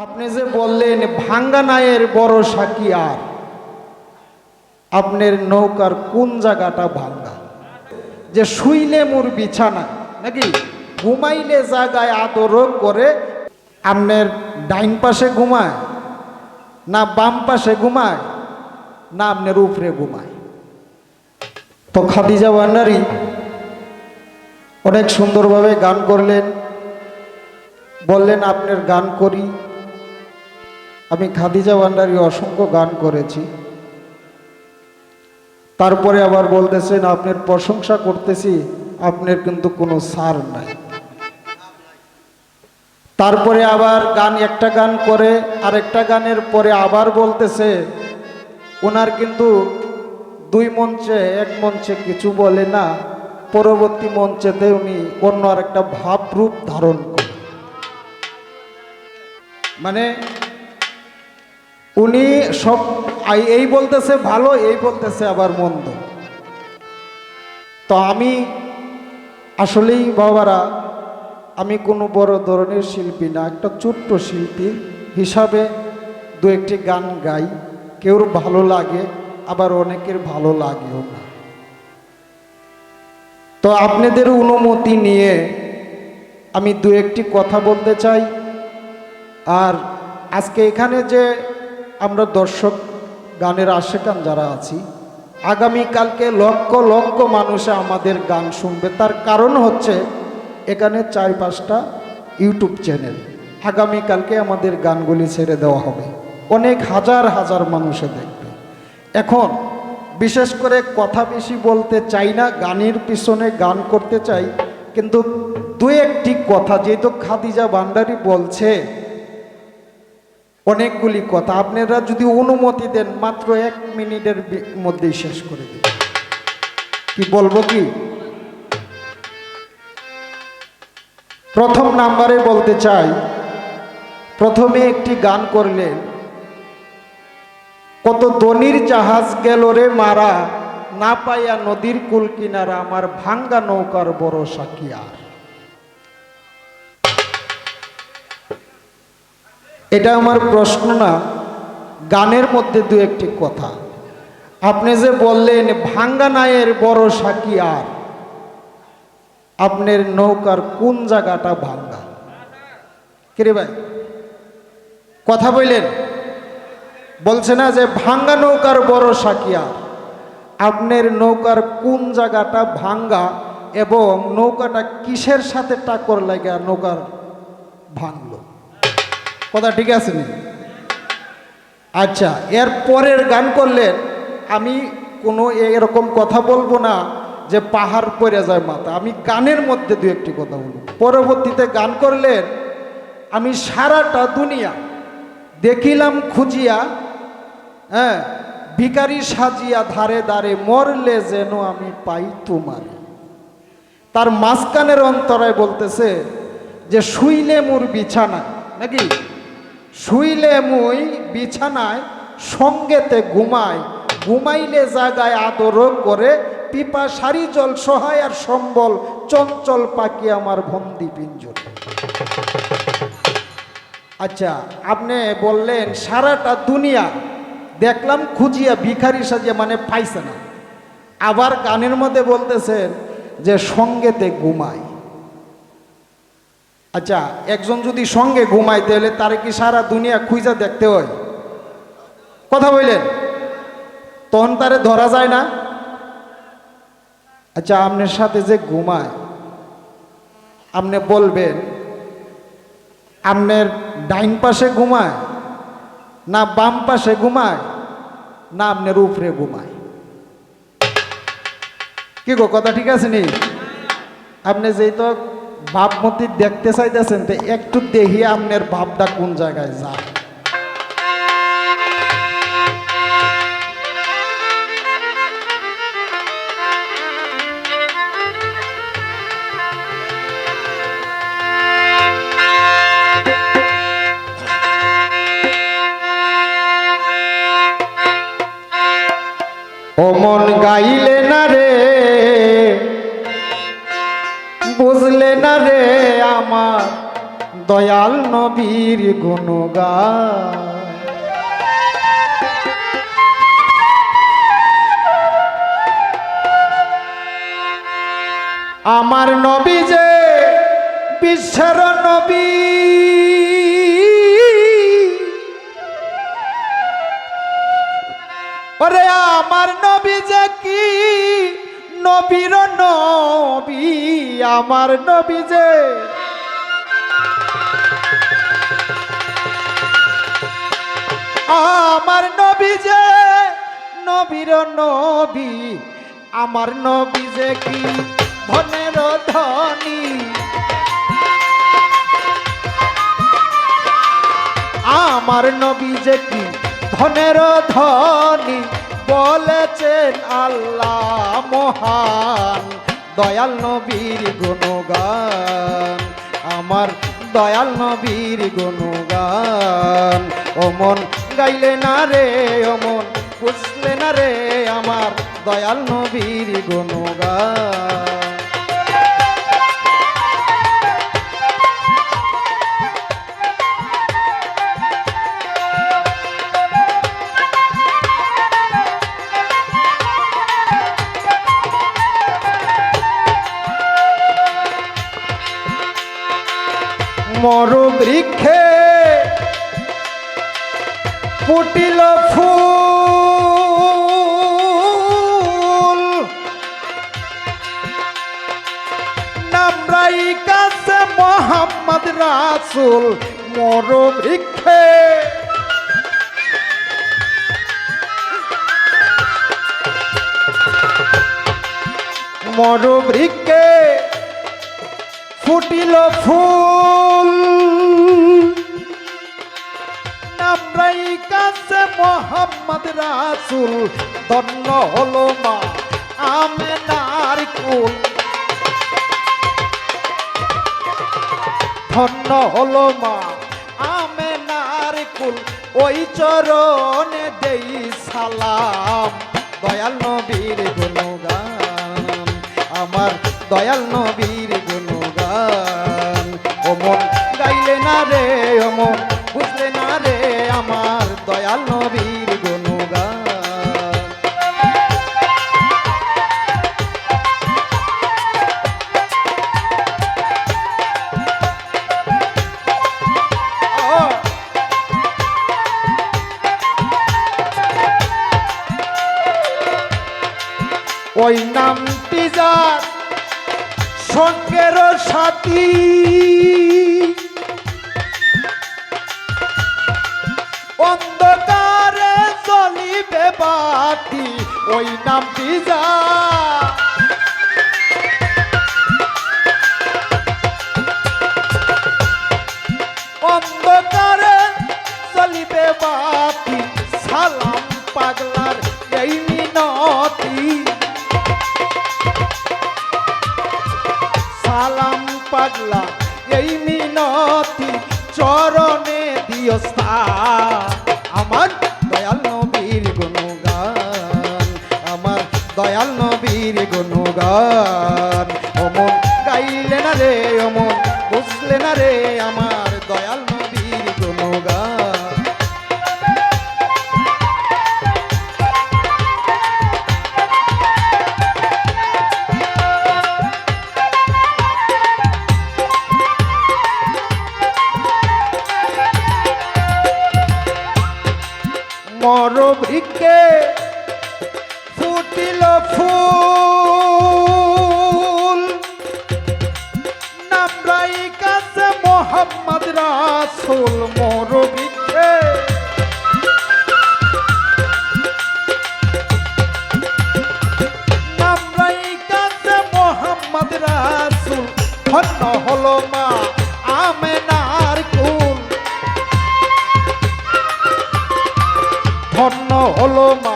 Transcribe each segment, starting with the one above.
আপনি যে বললেন, ভাঙ্গা নায়ের বড় সাকি আর আপনার নৌকার কোন জায়গাটা ভাঙ্গা? যে শুইলে মোর বিছানা, নাকি ঘুমাইলে জায়গায় আদর করে, আপনার ডাইন পাশে ঘুমায়, না বাম পাশে ঘুমায়, না আপনার উপরে ঘুমায়? তো খাদিজা ভান্ডারি অনেক সুন্দরভাবে গান করলেন, বললেন, আপনার গান করি। আমি খাদিজা ভান্ডারি অসংখ্য গান করেছি। তারপরে আবার বলতেছেন, আপনার প্রশংসা করতেছি, আপনার কিন্তু কোনো সার নাই। তারপরে আবার গান, একটা গান করে, আরেকটা গানের পরে আবার বলতেছে ওনার কিন্তু দুই মঞ্চে, এক মঞ্চে কিছু বলে না, পরবর্তী মঞ্চেতে উনি অন্য আরেকটা ভাবরূপ ধারণ করে মানে উনি সব এই বলতেছে ভালো, এই বলতেছে আবার মন্দ। তো আমি আসলেই বাবারা, আমি কোনো বড় ধরনের শিল্পী না, একটা ছোট্ট শিল্পী হিসাবে দু একটি গান গাই। কেউর ভালো লাগে, আবার অনেকের ভালো লাগেও না। তো আপনাদের অনুমতি নিয়ে আমি দু একটি কথা বলতে চাই। আর আজকে এখানে যে আমরা দর্শক গানের আশেকান যারা আছি, আগামীকালকে লক্ষ লক্ষ মানুষে আমাদের গান শুনবে। তার কারণ হচ্ছে এখানে চার পাঁচটা ইউটিউব চ্যানেল। আগামীকালকে আমাদের গানগুলি ছেড়ে দেওয়া হবে। অনেক হাজার হাজার মানুষে দেখবে। এখন বিশেষ করে কথা বেশি বলতে চাই না, গানের পিছনে গান করতে চাই, কিন্তু দু একটি কথা, যেহেতু খাদিজা ভান্ডারি বলছে অনেকগুলি কথা। আপনারা যদি অনুমতি দেন, মাত্র এক মিনিটের মধ্যেই শেষ করে দিন। কি বলব কি? প্রথম নাম্বারে বলতে চাই, প্রথমে একটি গান করলেন, কত দনির জাহাজ গেল রে মারা, না পাইয়া নদীর কুল কিনারা, আমার ভাঙ্গা নৌকার বড় সাকিয়ার। এটা আমার প্রশ্ন না, গানের মধ্যে দু একটি কথা। আপনি যে বললেন, ভাঙ্গা নায়ের বড় সাকি আর, আপনার নৌকার কোন জায়গাটা ভাঙ্গা? কিরে ভাই? কথা বললেন? বলছে না যে ভাঙ্গা নৌকার বড় সাকিয়া আপনার নৌকার কোন জায়গাটা ভাঙ্গা এবং নৌকাটা কিসের সাথে টাকর লাগা নৌকার ভাঙলো? কথা ঠিক আছে নি? আচ্ছা এর পরের গান করলেন আমি কোনো এরকম কথা বলব না যে পাহাড় পড়ে যায় মাথা। আমি গানের মধ্যে দু একটি কথা বলব। পরবর্তীতে গান করলেন আমি সারাটা দুনিয়া দেখিলাম খুঁজিয়া হ্যাঁ ভিকারি সাজিয়া ধারে ধারে মরলে যেন আমি পাই তোমার। তার মাঝখানের অন্তরায় বলতেছে যে, শুইলে মোর বিছানা নাকি? শুইলে মুই বিছানায়, সঙ্গেতে ঘুমাই। ঘুমাইলে জাগায় আদর করে, পিপা সারি জল সহায় আর সম্বল, চঞ্চল পাখি আমার বন্দি পিঞ্জর। আচ্ছা আপনি বললেন সারাটা দুনিয়া, দেখলাম খুঁজিয়া ভিখারি সাজিয়া মানে পাইছে না। আবার গানের মধ্যে বলতেছেন যে সঙ্গেতে ঘুমাই। আচ্ছা একজন যদি সঙ্গে ঘুমায়, তাহলে তার কি সারা দুনিয়া খুঁজা দেখতে হয়? কথা বললেন? তখন তারে ধরা যায় না? আচ্ছা আপনার সাথে যে ঘুমায়, আপনি বলবেন, আপনার ডাইন পাশে ঘুমায়, না বাম পাশে ঘুমায়, না আপনার উপরে ঘুমায়? কি গো, কথা ঠিক আছে নি? আপনি যেই তো ভাবমতি দেখতে চাইতেছেন, তো একটু দেখি আপনার ভাবটা কোন জায়গায় যায়। অমন গাইলে না রে বুঝলে না রে আমার দয়াল নবীর গুণগান। আমার নবী যে বিশ্বের নবী। আমার নবী যে কি নবীর নবী, আমার নবী যে। আমার নবী যে, নবীর নবী, আমার নবী যে কি? ধনের ধনী। আমার নবী যে কি? ধনের ধনী। বলেছেন আল্লাহ মহান, দয়াল নবীর গুণগান। আমার দয়াল নবীর গুণগান। অমন গাইলে না রে, অমন বুঝলে না রে, আমার দয়াল নবীর গুণগান। মোহাম্মদ রাসুল মরু বৃক্ষে মরু বৃক্ষে ফুটিল ফুল। নামরাই কাছে মোহাম্মদ রাসুল, ধন্য হলো মা আমেনার কুল। ধন্য হলো মা। আমেনার কুল ওই চরণে দেই সালাম। দয়াল নবীর গুণগান, আমার দয়াল নবীর গুণগান। অমন গাইলে না রে, অমন বুঝলে না রে, আমার দয়াল নবীর যার সঙ্গের সাথী। অন্ধকারে চলিবে বাতি ওই নামটি যা? পাগলা এই মিনতি চরণে দিও। আমার দয়াল নবীর গুণগান, আমার দয়াল নবীর গুণগান অমন গাইলে না রে, অমন বুঝলে না রে আমার রাসুল মর বৃক্ষে নামরাই কাছে মোহাম্মদ রাসুল, ধন্য হলো মা আমেনার কুল। ধন্য হলো মা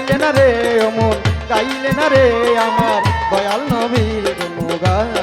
গাইলে না রে অমন গাইলে না রে আমার দয়াল নবীর গুণগান।